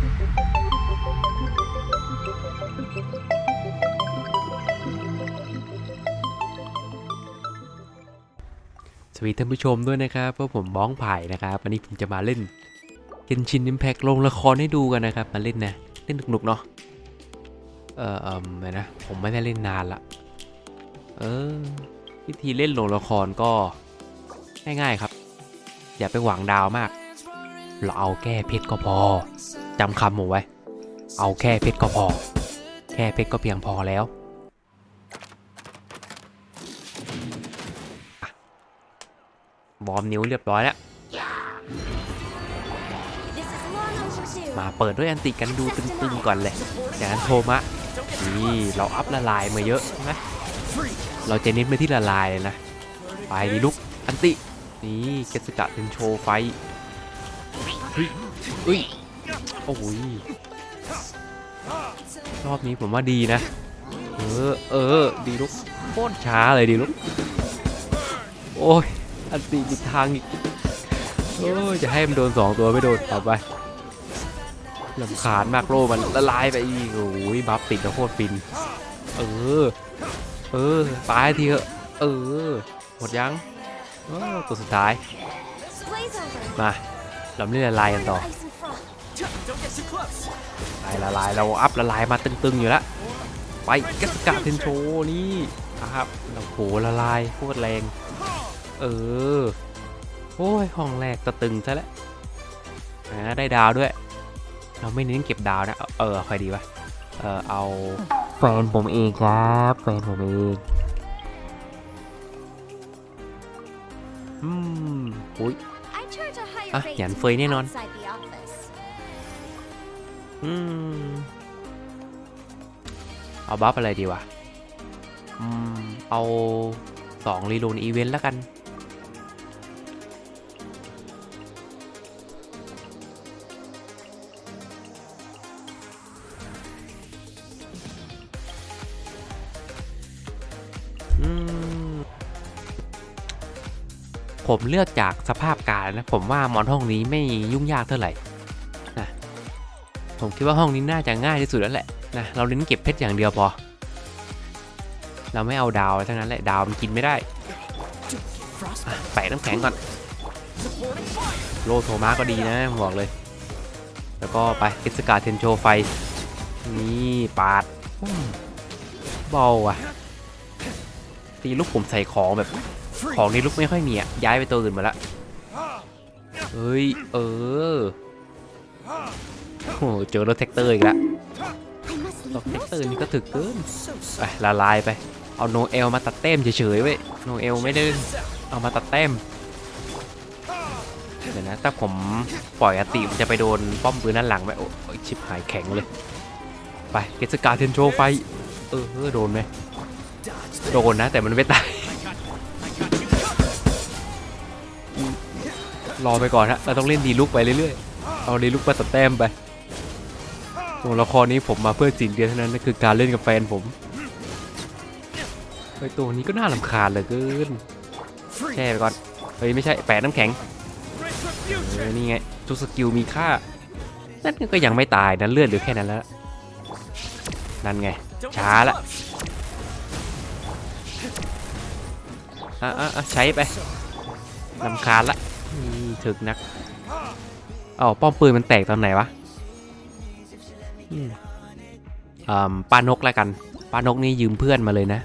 สวัสดีท่านผู้ชมด้วยนะครับเพราะผมบ้องไผ่นะครับ วันนี้ผมจะมาเล่นเกนชินอิมแพกลงละครให้ดูกันนะครับ มาเล่นนะ เล่นหนุกๆเนาะ เออเออนะ ผมไม่ได้เล่นนานละ เออ วิธีเล่นลงละครก็ง่ายๆครับ อย่าไปหวังดาวมาก เราเอาแค่เพชรก็พอ จำคำผมไว้ เอาแค่เพชรก็พอ แค่เพชรก็เพียงพอแล้ววอมนิ้วเรียบร้อยแล้ว มาเปิดด้วยอันติกันดูตึงๆก่อนเลยจากนั้นโทมะนี่เราอัพละลายมาเยอะนะเราจะเน้นไปที่ละลายเลยนะ ไปดิลุกอันติ นี่เกสกะเทนโชว์ไฟเฮ้ยเฮ้ย อ้ยรอบนี้ผมว่าดีนะ เออ เออ ดีลุกโคตรช้าเลยดีลุกโอ้ย อันตีผิดทางอีกโอ้ยจะให้มันโดนสองตัวไม่โดนเอาไปลำคาญมากโลมันละลายไปอีกโอ้ยบัฟติดแล้วโคตรฟิน เออ เออตายทีเถอะ เออ หมดยังตัวสุดท้าย มาเราเล่นละลายกันต่อ ลายละลายเราอัพละลายมาตึงๆอยู่แล้วไปกัสกาเทนโชนี่ครับเราโหละลายโคตรแรง เออโอ้ยห้องแรกตะตึงซะแล้วนะได้ดาวด้วย เราไม่เน้นเก็บดาวนะ เออใครดีวะเออเอาแฟนผมเองครับแฟนผมเองอืมอุ้ยอะอะหหยัยันนเฟเฟยยแน่แน่นนออนน อืม เอาบัฟอะไรดีวะ อืม เอาสองรีโลนอีเวนต์แล้วกัน ผมเลือกจากสภาพการนะ ผมว่ามอนห้องนี้ไม่ยุ่งยากเท่าไหร่ ผมคิดว่าห้องนี้น่าจะง่ายที่สุดแล้วแหละนะเราเน้นเก็บเพชรอย่างเดียวพอ เราไม่เอาดาวทั้งนั้นแหละดาวมันกินไม่ได้แปะน้ำแข็งก่อนโลโทมาก็ดีนะบอกเลย แล้วก็ไปกิสกาเทนโชไฟ นี่ปาดเบาอะตีลูกผมใส่ของแบบ ของในลูกไม่ค่อยมีอะ ย้ายไปตัวอื่นมาละเฮ้ย เออ โอ้โหเจอรถแท็กเตอร์อีกแล้วรถแท็กเตอร์นี่ก็ถึกเกินไปละลายไป เอาโนเอลมาตัดแต้มเฉยๆเว้ยโนเอลไม่ได้เอามาตัดแต้มเดี๋ยวนะถ้าผมปล่อยอติมันจะไปโดนป้อมปืนด้านหลังไหมโอ้ยชิบหายแข็งเลย ไปเกสกาเทนโชไฟเออเออโดนไหมโดนนะ แต่มันไม่ตายรอไปก่อนฮะเราต้องเล่นดีลุกไปเรื่อยๆ เอาดีลุกมาตัดแต้มไป ตัวละครนี้ผมมาเพื่อสิ่งเดียวเท่านั้นนั่นคือการเล่นกับแฟนผมไอตัวนี้ก็น่าลำคาญเหลือเกินแช่ไปก่อน เฮ้ยไม่ใช่แปะน้ำแข็งเออนี่ไงทุกสกิลมีค่า นั่นก็ยังไม่ตายนะเลือดเหลือแค่นั้นแล้ว นั่นไง ช้าละอะอะใช้ไปลำคาญละถึกนักอ้าป้อมปืนมันแตกตอนไหนวะ ป้านกแล้วกัน ป้านกนี่ยืมเพื่อนมาเลยนะ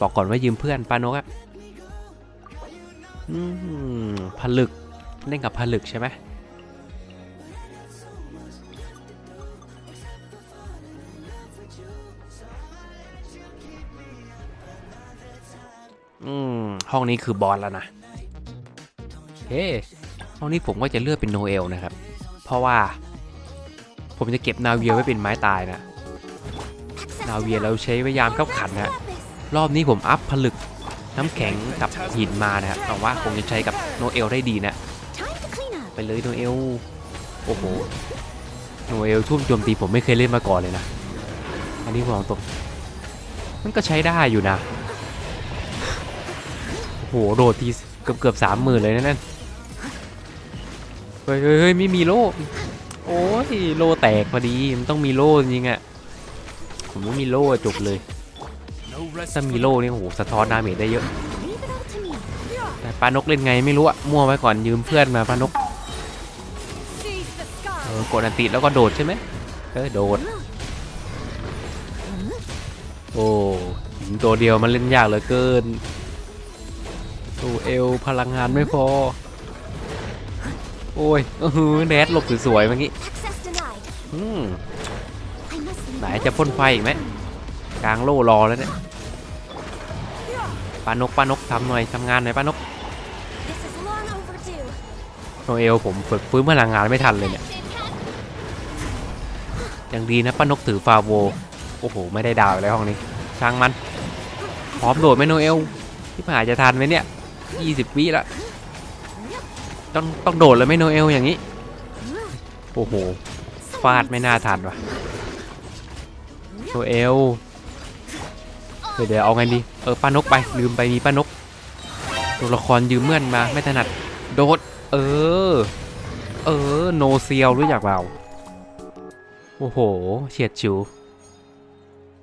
บอกก่อนว่ายืมเพื่อนป้านกอะผลึก เล่นกับผลึกใช่ไหมอืมห้องนี้คือบอลแล้วนะเฮ้ห้องนี้ผมก็จะเลือกเป็นโนเอลนะครับ เพราะว่า ผมจะเก็บนาเวียไว้เป็นไม้ตายนะ นาเวียเราใช้พยายามเข้าขันนะรอบนี้ผมอัพผลึกน้ำแข็งกับหินมานะฮะหวังว่าคงจะใช้กับโนเอลได้ดีนะ ไปเลยโนเอล โอ้โห โนเอลทุ่มโจมตีผมไม่เคยเล่นมาก่อนเลยนะ อันนี้ผมบอกตรงมันก็ใช้ได้อยู่นะ โอ้โห โดดทีเกือบเกือบสามหมื่นเลยนะนั่นเฮ้ยเฮ้ยเฮ้ยไม่มีโล่ โอ้ยโล่แตกพอดี มันต้องมีโล่จริงอะผมไม่มีโล่จบเลย ถ้ามีโล่นี่โอ้โหสะท้อนดาเมจได้เยอะ แต่ปานกเล่นไงไม่รู้อะมั่วไว้ก่อนยืมเพื่อนมาปานกเออกดอันติแล้วก็โดดใช่ไหมเออโดด โอ้หินตัวเดียวมันเล่นยากเหลือเกินตัวเอลพลังงานไม่พอ โอ้ยเออหือแดดหลบสวยๆเมื่อกี้ Access denied. อืม I must leave. ไหนจะพ่นไฟอีกไหมกลางโล่รอแล้วเนี่ยปานกปานกทำหน่อยทำงานหน่อยปานก This is long overdue. โนเอลผมฝึกฟื้นพลังงานไม่ทันเลยเนี่ย It can ยังดีนะป้านกถือฟาโวโอ้โห ไม่ได้ดาวอีกแล้วห้องนี้ ช่างมันพร้อมโดดไหมโนเอลที่ผ่าจะทันไหมเนี่ย 20 วิละ ต้องต้องโดดเลยไหมโนเอลอย่างนี้ โอ้โห ฟาดไม่น่าทันว่ะโนเอลเดี๋ยวเดี๋ยวเอาไงดี เออป้านกไป ลืมไปมีป้านก ตัวละครยืมเมื่อนมาไม่ถนัด โดด เออ เออ โนเซียวรู้จักเปล่า โอ้โห เฉียดฉิว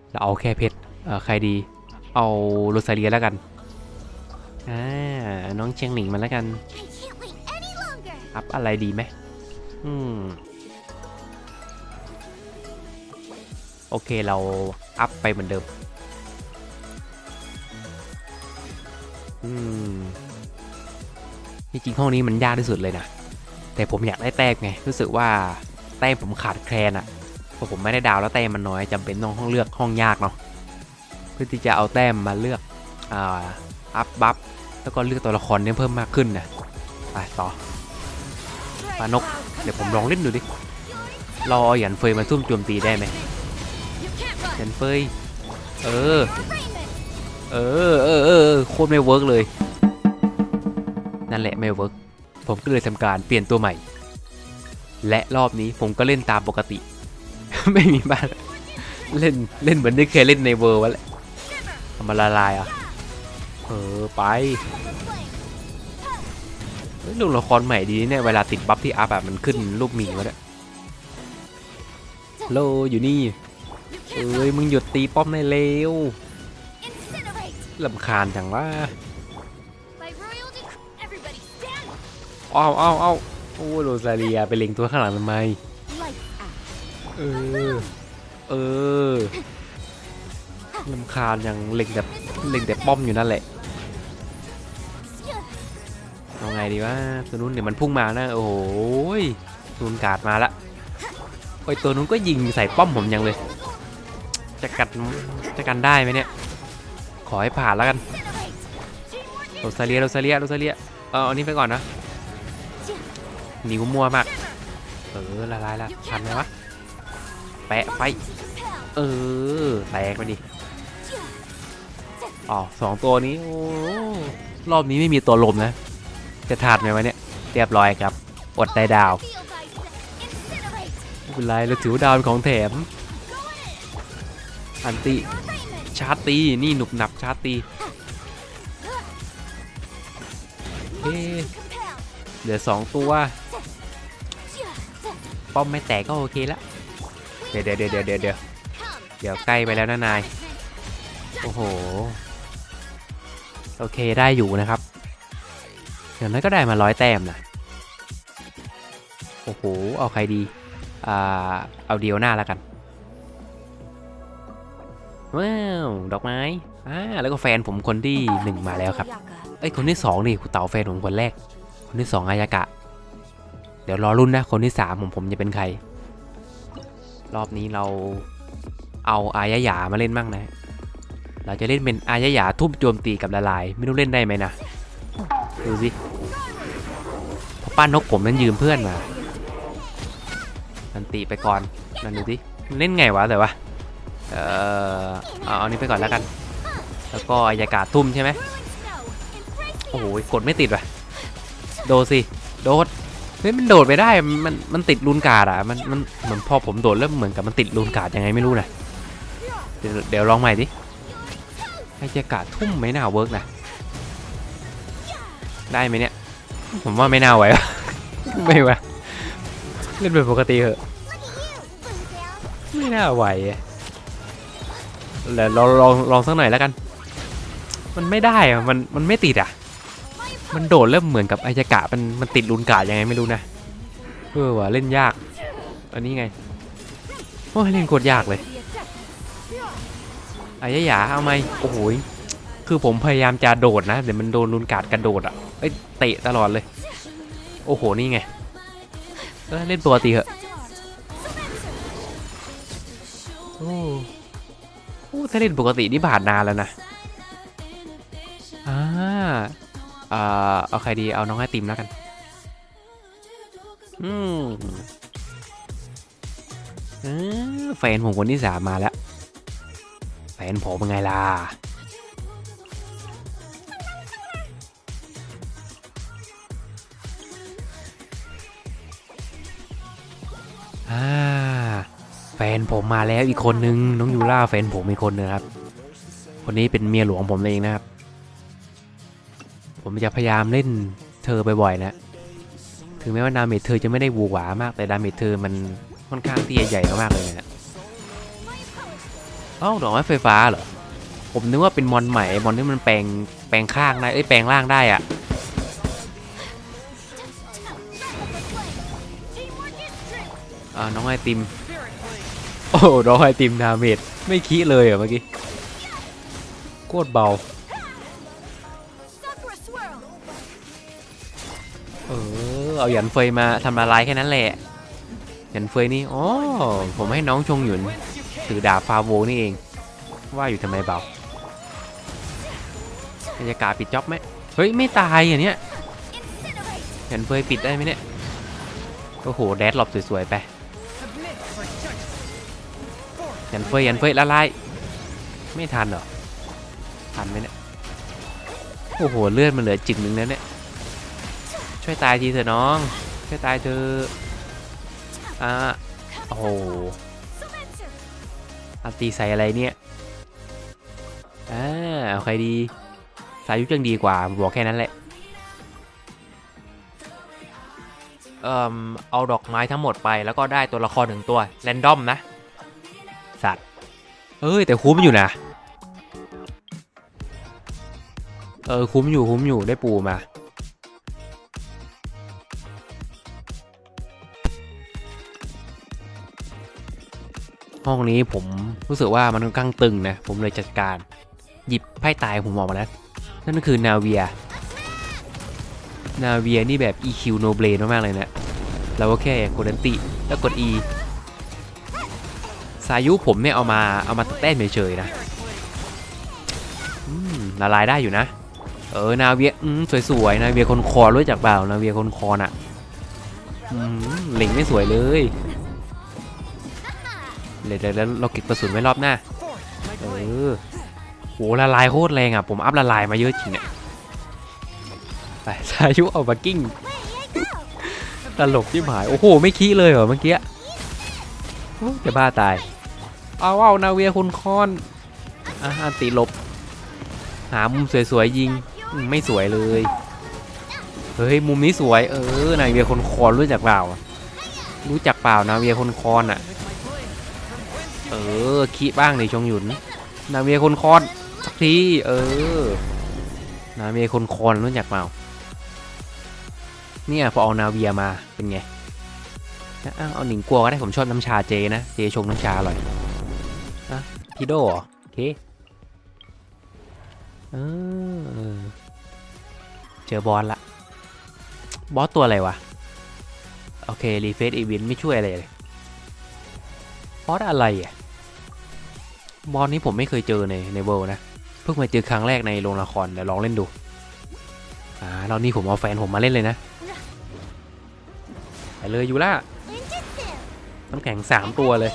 เราเอาแค่เพชร เออใครดี เอาโรซาเลียแล้วกัน อ่า น้องเชียงหนิงมาแล้วกัน อัพอะไรดีไหมอืม โอเคเราอัพไปเหมือนเดิม อืมจริงห้องนี้มันยากที่สุดเลยนะ แต่ผมอยากได้แต้มไง รู้สึกว่าแต้มผมขาดแคลนอะ่ะเพราะผมไม่ได้ดาวแล้วแต้มมันน้อยจำเป็นต้องห้องเลือกห้องยากเนาะ เพื่อที่จะเอาแต้มมาเลือกอ่าอัพบัฟแล้วก็เลือกตัวละครเนี่ยเพิ่มมากขึ้นนะไปต่อ ปานก เดี๋ยวผมลองเล่นดูดิ เราเอหยันเฟยมาซุ่มโจมตีได้ไหมหยันเฟยเออเออ เออเออเออโคตรไม่เวิร์กเลย นั่นแหละไม่เวิร์กผมก็เลยทำการเปลี่ยนตัวใหม่ และรอบนี้ผมก็เล่นตามปกติ ไม่มีบ้านเล่นเล่นเหมือนที่เคยเล่นในเวอร์วะแหละทำมาละลายอะ เออไป เฮ้ยลูกละครใหม่ดีเนี่ยเวลาติดบัฟที่อัพแบบมันขึ้นรูปหมีมาด้วยโลอยู่นี่ You เอ้ can't ยมึงหยุดตีป้อมได้เร็ว incinerate. ลำคาญจังว่า By royal decree, everybody stand. อ้าวอ้าวอ้าวโอ้โรซาเลียไปเล็งตัวข้างหลังทำไม Lights out. เออเออลำคาญยังเล็งแต่เล็งแต่ป้อมอยู่นั่นแหละ ดีวะตัวนู้นเดี๋ยวมันพุ่งมานะ โอ้โหยนูนกาดมาละโอ้ยตัวนู้นก็ยิงใส่ป้อมผมยังเลย จะกัดจะกันได้ไหมเนี่ย ขอให้ผ่านแล้วกันโรซาเลียโรซาเลียโรซาเลียเอาอันนี้ไปก่อนนะนิ้วมัวมาก เออละลายละทันไหมวะ แปะไฟ เออแตกไปดิอ๋อสองตัวนี้โอ้รอบนี้ไม่มีตัวลมนะ จะทานไหมวะเนี่ย เรียบร้อยครับ อดได้ดาวไม่เป็นไรเราถือดาวเป็นของแถม อันติ ชาร์ตี นี่หนุบหนับชาร์ตีเอ๊เหลือสองตัว ป้อมไม่แตกก็โอเคละ เดี๋ยวเดี๋ยวเดี๋ยวเดี๋ยวเดี๋ยวเดี๋ยวใกล้ไปแล้วนะนาย โอ้โห โอเคได้อยู่นะครับ อย่างนั้นก็ได้มาร้อยแต้มนะโอ้โห เอาใครดีอ่าเอาเดียวหน้าแล้วกันว้าวดอกไม้อ่าแล้วก็แฟนผมคนที่หนึ่งมาแล้วครับเอ้ยคนที่สองนี่คุณเต๋าแฟนผมคนแรก คนที่สองอายากะ เดี๋ยวรอรุ่นนะคนที่สามผมผมจะเป็นใคร รอบนี้เราเอาอายะยามาเล่นบ้างนะ เราจะเล่นเป็นอายะยาทุ่มโจมตีกับละลาย ไม่รู้เล่นได้ไหมนะ ดูสิพราะป้านกผมนั้นยืมเพื่อนมานันตีไปก่อนนั่นดูสิเล่นไงวะแต่ว่าเออเอาอานี้ไปก่อนแล้วกัน แล้วก็อายากาศทุ่มใช่ไหมโอ้โหกดไม่ติดว่ะ โดสิโดดเฮ้ยมันโดดไปได้มันมันติดรูนการ์ดอะมันมันเหมือนพอผมโดดแล้วเหมือนกับมันติดรูนการ์ดยังไงไม่รู้นะเดี๋ยวเดี๋ยวลองใหม่ดิไอ้เจ้ากาศทุ่มไม่น่าเวิร์กนะ ได้ไหมเนี่ย ผมว่าไม่น่าไหววะไม่ไหวเล่นเป็นปกติเหอะ Look at you, Boomtail. ไม่น่าไหวอะแล้วลองลองลองสักหน่อยแล้วกัน มันไม่ได้อะมันมันไม่ติดอะ My มันโดดเริ่มเหมือนกับอายากะมันมันติดลุนกาดยังไงไม่รู้นะเออว่ะเล่นยาก อันนี้ไงโอ้ยเล่นโคตรยากเลย opponent. อายะหยาเอาไหมโอ้โหยคือผมพยายามจะโดดนะแต่มันโดนลุนกาดกระโดดอะ เอ้ยเตะตลอดเลย โอ้โห นี่ไงเออเล่นตัวตีเหอะโอ้โอ้ถ้าเล่นปกตินี่บาดนานแล้วนะอ่าอ่าเอาใครดีเอาน้องไอติมแล้วกันอืมอแฟนผมคนที่สามมาแล้ว แฟนผมเป็นไงล่ะ อ่าแฟนผมมาแล้วอีกคนนึง น้องยูล่าแฟนผมอีกคนนึงครับ คนนี้เป็นเมียหลวงผมเองนะครับ ผมจะพยายามเล่นเธอบ่อยๆนะ ถึงแม้ว่าดาเมจเธอจะไม่ได้บูหวามาก แต่ดาเมจเธอมันค่อนข้างที่ใหญ่มากเลยนะเอ้าดอกไม้ไฟฟ้าเหรอ ผมนึกว่าเป็นมอนใหม่มอนที่มันแปลงแปลงข้างได้ เอ้ยแปลงร่างได้อะ น้องไอติม โอ้น้องไอติมดาเมจไม่คิเลยเหรอเมื่อกี้โคตรเบา เออ เอาหยันเฟยมาทำละลายแค่นั้นแหละ หยันเฟยนี่อ๋อผมให้น้องชงหยุนถือดาบฟาโวนี่เอง ว่าอยู่ทำไมเบาบรรยากาศปิดจ็อบไหมเฮ้ย ไม่ตายอย่างเนี้ยหยันเฟยปิดได้ไหมเนี่ย โอ้โห แดดหลบสวยๆไป ยันเฟยยันเฟยละลายไม่ทันหรอทันไหมเนี่ยโอ้โหเลือดมันเหลือจิกหนึ่งแล้วเนี่ยช่วยตายทีเถอะน้องช่วยตายเธอะอ่าโอ้โหอัตีใส่อะไรเนี่ยอ่าเอาใครดีสายุจังดีกว่าบอกแค่นั้นแหละเอ่อเอาดอกไม้ทั้งหมดไปแล้วก็ได้ตัวละครหนึ่งตัวแรนดอมนะ เอ้ยแต่คุ้มอยู่นะ เออคุ้มอยู่คุ้มอยู่ได้ปูมา ห้องนี้ผมรู้สึกว่ามันค่อนข้างตึงนะ ผมเลยจัดการ หยิบไพ่ตายผมออกมาแล้ว นั่นก็คือนาเวีย นาเวียนี่แบบ EQ no brain มากๆเลยนะเราก็แค่กดอันติแล้วกด E สายุผมเนี่ยเอามาเอามาแต้มเฉยๆนะละลายได้อยู่นะ เออนาเวียสวยๆนาเวียคนคอรู้จักเปล่านาเวียคนคอน่ะหล่งไม่สวยเลยเดี๋ยวเดี๋ยวแล้วเราเก็บกระสุนไว้รอบหน้า เออโหละลายโคตรแรงอะ ผมอัพละลายมาเยอะจริงเนี่ยไปสายุเอามากิ้งตลกที่หาย โอ้โห ไม่ขี้เลยเหรอเมื่อกี้จะบ้าตาย เอาเอานาเวียคุณคอนอะอันติลบ หามุมสวยๆยิง ไม่สวยเลย เฮ้ย มุมนี้สวย เออ นาเวียคนคอนรู้จักเปล่า รู้จักเปล่านาเวียคนคอนอะ เออขี้บ้างในชงหยุน นาเวียคนคอนสักที เออ นาเวียคนคอนรู้จักเปล่า เนี่ยพอเอานาเวียมาเป็นไงเอาหนิงกลัวก็ได้ผมชอบน้ำชาเจนะ เจชงน้ำชาอร่อย พีโดเหรอโอเคเออเจอบอสละ บอสตัวอะไรวะ โอเค รีเฟซอีเวนไม่ช่วยอะไรเลย บอสอะไรอะ บอสนี้ผมไม่เคยเจอในในเวิลด์นะ เพิ่งมาเจอครั้งแรกในโรงละครเดี๋ยวลองเล่นดู อ่าเรานี่ผมเอาแฟนผมมาเล่นเลยนะ ไปเลยยูล่าน้ำแข็งสามตัวเลย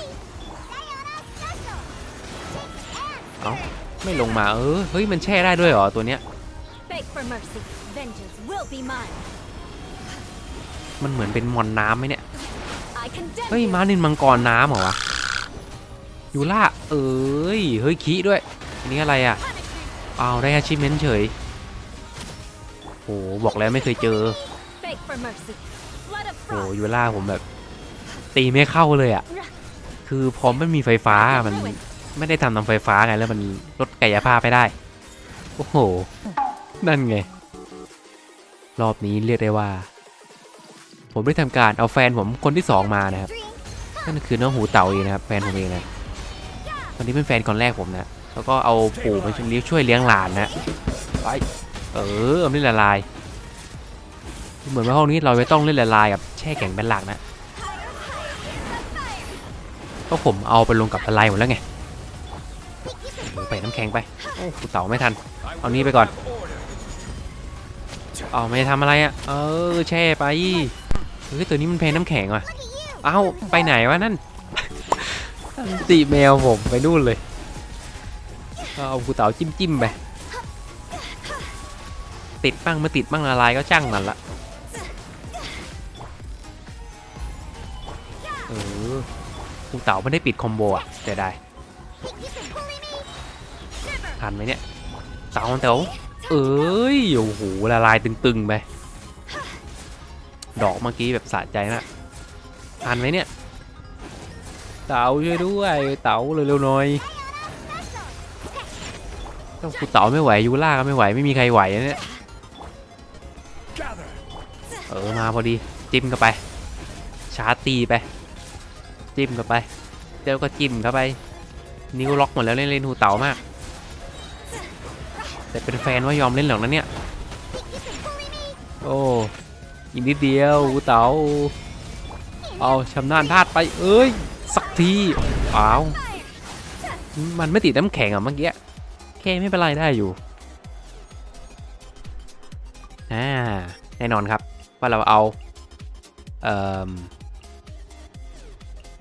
ไม่ลงมาเออเฮ้ยมันแช่ได้ด้วยเหรอตัวเนี้ย Beg for mercy. Vengeance will be mine. มันเหมือนเป็นมอนน้ำไหมเนี่ย I condemn เฮ้ย you. ม้านินมังกรน้ำเหรอวะยูล่าเอ้ยเฮ้ยขี้ด้วยอันนี้อะไรอะ Punish me. อ้าวได้ achievement เฉยโหบอกแล้วไม่เคยเจอ Beg for mercy. Blood of โห frost. ยูล่าผมแบบตีไม่เข้าเลยอะคือพอไม่มีไฟฟ้ามัน ไม่ได้ทำนำไฟฟ้าไงแล้วมันลดกายภาพไปได้ โอ้โห นั่นไง รอบนี้เรียกได้ว่า ผมได้ทำการเอาแฟนผมคนที่สองมานะครับ นั่นคือน้องหูเต่าเองนะครับแฟนผมเองนะตอนนี้เป็นแฟนคนแรกผมนะแล้วก็เอาปู่มาช่วยเลี้ยงหลานนะไปเออเอาเล่นละลาย เหมือนว่าห้องนี้เราไม่ต้องเล่นละลายกับแช่แข็งเป็นหลักนะก็ผมเอาไปลงกับละลายหมดแล้วไงำแข็งไปโอ้หูเต่าไม่ทัน เอานี้ไปก่อน เอาไม่ทำอะไรอะ เออแช่ไปเฮ้ยตัวนี้มันแพ้น้ำแข็งว่ะ เอ้าไปไหนวะนั่น ตีแมวผมไปนู่นเลย เอากูเต๋าจิ้มจิ้มๆไป ติดบ้างไม่ติดบ้างละลายก็ช่างมันละเออกูเต๋าไม่ได้ปิดคอมโบอะเสียดาย ทันไหมเนี่ยเต๋าเต๋าเอ้ยโอ้โหละลายตึงๆไปดอกเมื่อกี้แบบสะใจนะทันไหมเนี่ย เต๋าช่วยด้วยเต๋าเร็วๆหน่อยต้องกูเต๋าไม่ไหวยูล่าก็ไม่ไหวไม่มีใครไหวนะเนี่ยเออมาพอดีจิ้มเข้าไปชาร์จตีไป จิ้มเข้าไปเดี๋ยวก็จิ้มเข้าไปนิ้วล็อกหมดแล้วเล่นเล่นหูเต๋ามาก แต่เป็นแฟนว่ายอมเล่นหรอกนะเนี่ย โอ้อีกนิดเดียวเต๋าเอาชำนาญพลาดไป เอ้ย สักทีอ้าวมันไม่ติดน้ำแข็งอะเมื่อกี้แค่ไม่เป็นไรได้อยู่อ่าแน่นอนครับ ว่าเราเอา เอ่อ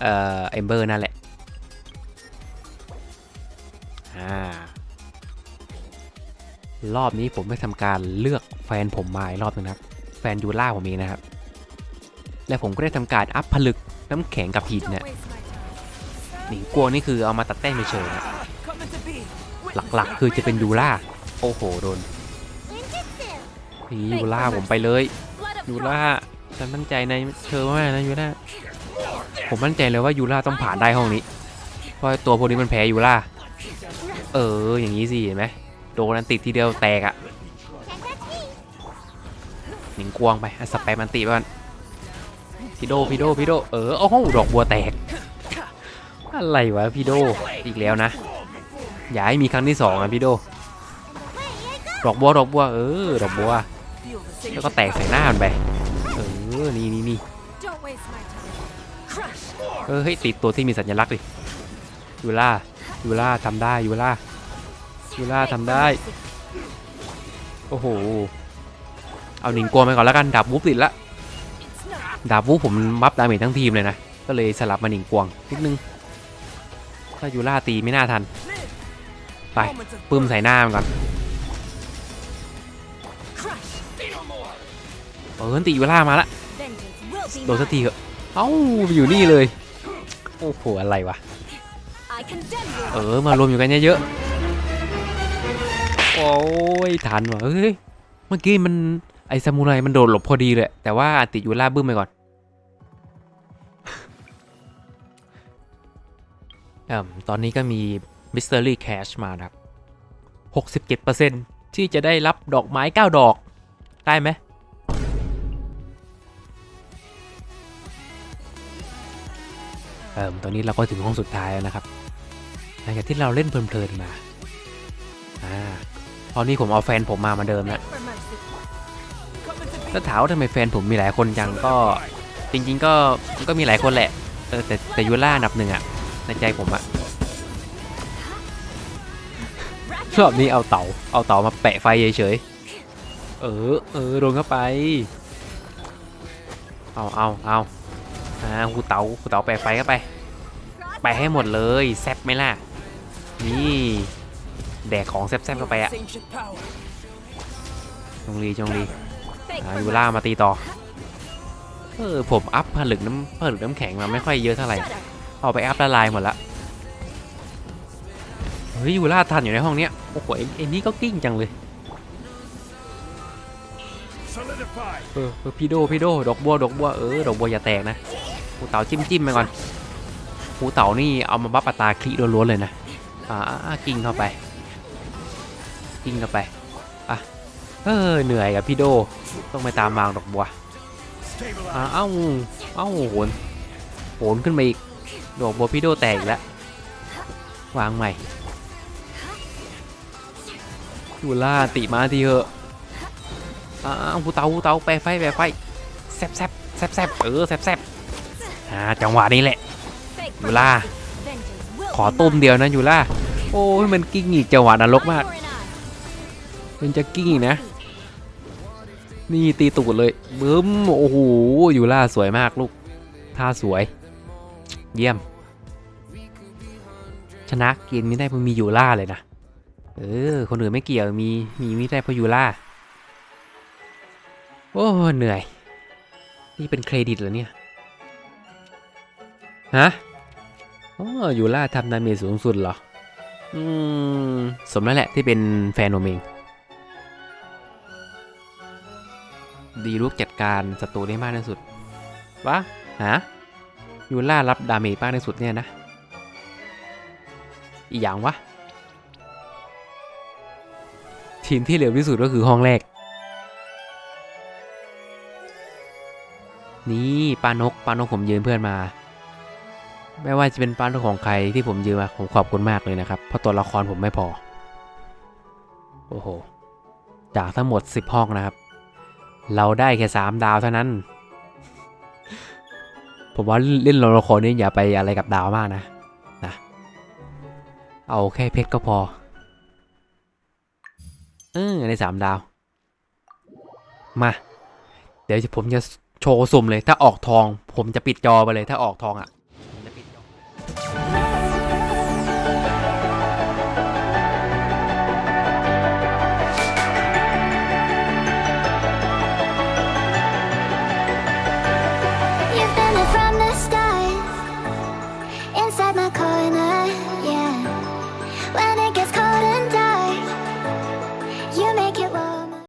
เอ่อเอมเบอร์นั่นแหละ รอบนี้ผมได้ทำการเลือกแฟนผมมาอีกรอบหนึงนะครับ แฟนยูล่าผมเองนะครับ และผมก็ได้ทำการอัพผลึกน้ำแข็งกับหินเนี่ยหนิงกวงนี่คือเอามาตัดแต้มเฉยๆนะหลักๆ คือจะเป็นยูล่า โอ้โหโดนนี่ยูล่าผมไปเลยยูล่าฉันมั่นใจในเธอมากนะยูล่าผมมั่นใจเลยว่ายูล่าต้องผ่านได้ห้องนี้ เพราะตัวพวกนี้มันแพ้ยูล่า เอออย่างนี้สิเห็นไหม โดนอันติดทีเดียวแตกอะหนิงกวงไปอะสแปมันติไปก่อนพี่โดพี่โดพี่โดเออโอ้โหดอกบัวแตก อะไรวะพี่โดอีกแล้วนะ อย่าให้มีครั้งที่สองอะพี่โด ดอกบัวดอกบัวเออดอกบัว แล้วก็แตกใส่หน้ามันไป เออ นี่นี่นี่เออเฮ้ยติดตัวที่มีสัญลักษณ์ดิยูล่ายูล่าทำได้ยูล่า ยูล่าทำได้ โอ้โห เอาหนิงกลัวไปก่อนแล้วกันดาบวูฟติดละดาบวูฟผมบัฟดาเมจทั้งทีมเลยนะ ก็เลยสลับมาหนิงกวงนิดนึงถ้ายูล่าตีไม่น่าทัน ไปปื้มใส่หน้ามันก่อนเออตียูล่ามาละโดนสักทีเถอะเอ้าอยู่นี่เลย โอ้โห อะไรวะ เออ มารวมอยู่กันเยอะๆ ยทันว่ะเฮ้ย เมื่อกี้มันไอ้ซามูไรมันโดดหลบพอดีเลย แต่ว่าติดอยู่ล่าบึ้มไปก่อนเอิ่มตอนนี้ก็มี Mystery Cash มาครับ 67%ที่จะได้รับดอกไม้ 9 ดอก ได้ไหมเอิ่มตอนนี้เราก็ถึงห้องสุดท้ายแล้วนะครับ หลังจากที่เราเล่นเพลินๆมา อ่า ตอนนี้ผมเอาแฟนผมมาเหมาเดิม Beg แล้ว for mercy. ถ้าถามว่าทำไมแฟนผมมีหลายคนจังก็จริง ๆ ก็ก็มีหลายคนแหละเออแต่แต่ยูล่าอันดับหนึ่งอะในใจผมอะรอบนี้เอาเต่าเอาเต่ามาแปะไฟเฉยๆเออเออโดนเข้าไป เอาเอาเอาอ่าหูเต่าหูเต่าแปะไฟเข้าไป ไปให้หมดเลยแซบไหมล่ะ นี่ แดกของแซ่บๆเข้าไปอะจงรีจงรีอายูล่ามาตีต่อ เออผมอัพผลึกน้ำผลึกน้ำแข็งมาไม่ค่อยเยอะเท่าไหร่ เอาไปอัพละลายหมดละเฮ้ยยูล่าทันอยู่ในห้องเนี้ย โอ้โหไอ้ไอ้นี่ก็กิ้งจังเลยเออพี่โดพี่โดดอกบัวดอกบัวเออดอกบัวอย่าแตกนะหูเต่าจิ้มจิ้มไปก่อนหูเต่านี่เอามาบัฟอัตราคลิล้วนๆเลยนะอ่าอ่ากิ้งเข้าไป กิ้งเข้าไปอะเออเหนื่อยกับพี่โดต้องไปตามวางดอกบัวอ่าเอ้าเอ้าโหนโหนขึ้นมาอีกดอกบัวพี่โดแตกแล้ววางใหม่ยูล่าติมาทีเถอะอ่าวหูเต่าหูเต่าแปรไฟแปรไฟแซบแซบแซบแซบเออแซบแซบอ่าจังหวะนี้แหละ Fake Yula. royalty. Vengeance will ขอตุ้มเดียวนะยูล่าโอ้ยมันกิ้งอีกจังหวะนรกมาก For an eye. มันจะกิ้งอีกนะ นี่ตีตูดเลยบึ้มโอ้โหอยูล่าสวยมากลูกท่าสวย เยี่ยม ชนะเกมนี้ได้เพราะมียูล่าเลยนะ เออ คนอื่นไม่เกี่ยวมีมีไม่ได้เพราะยูล่า โอ้เหนื่อย นี่เป็นเครดิตเหรอเนี่ย ฮะอ๋อยูล่าทำดาเมจสูงสุดเหรอ อืม สมแล้วแหละที่เป็นแฟนผมเอง ดีลูกจัดการศัตรูได้มากที่สุดวะฮะยูล่ารับดาเมจมากที่สุดเนี่ยนะ อีกอย่างวะ ทีมที่เร็วที่สุดก็คือห้องแรก นี่ปานกปานกผมยืมเพื่อนมา ไม่ว่าจะเป็นปานกของใครที่ผมยืมมาผมขอบคุณมากเลยนะครับ เพราะตัวละครผมไม่พอ โอ้โห จากทั้งหมด 10 ห้องนะครับ เราได้แค่สามดาวเท่านั้น ผมว่าเล่นโลโคนี่อย่าไปอะไรกับดาวมากนะนะ เอาแค่เพชรก็พอ เออในสามดาว มา เดี๋ยวผมจะโชว์สุ่มเลย ถ้าออกทอง ผมจะปิดจอไปเลย ถ้าออกทองอะ่ะ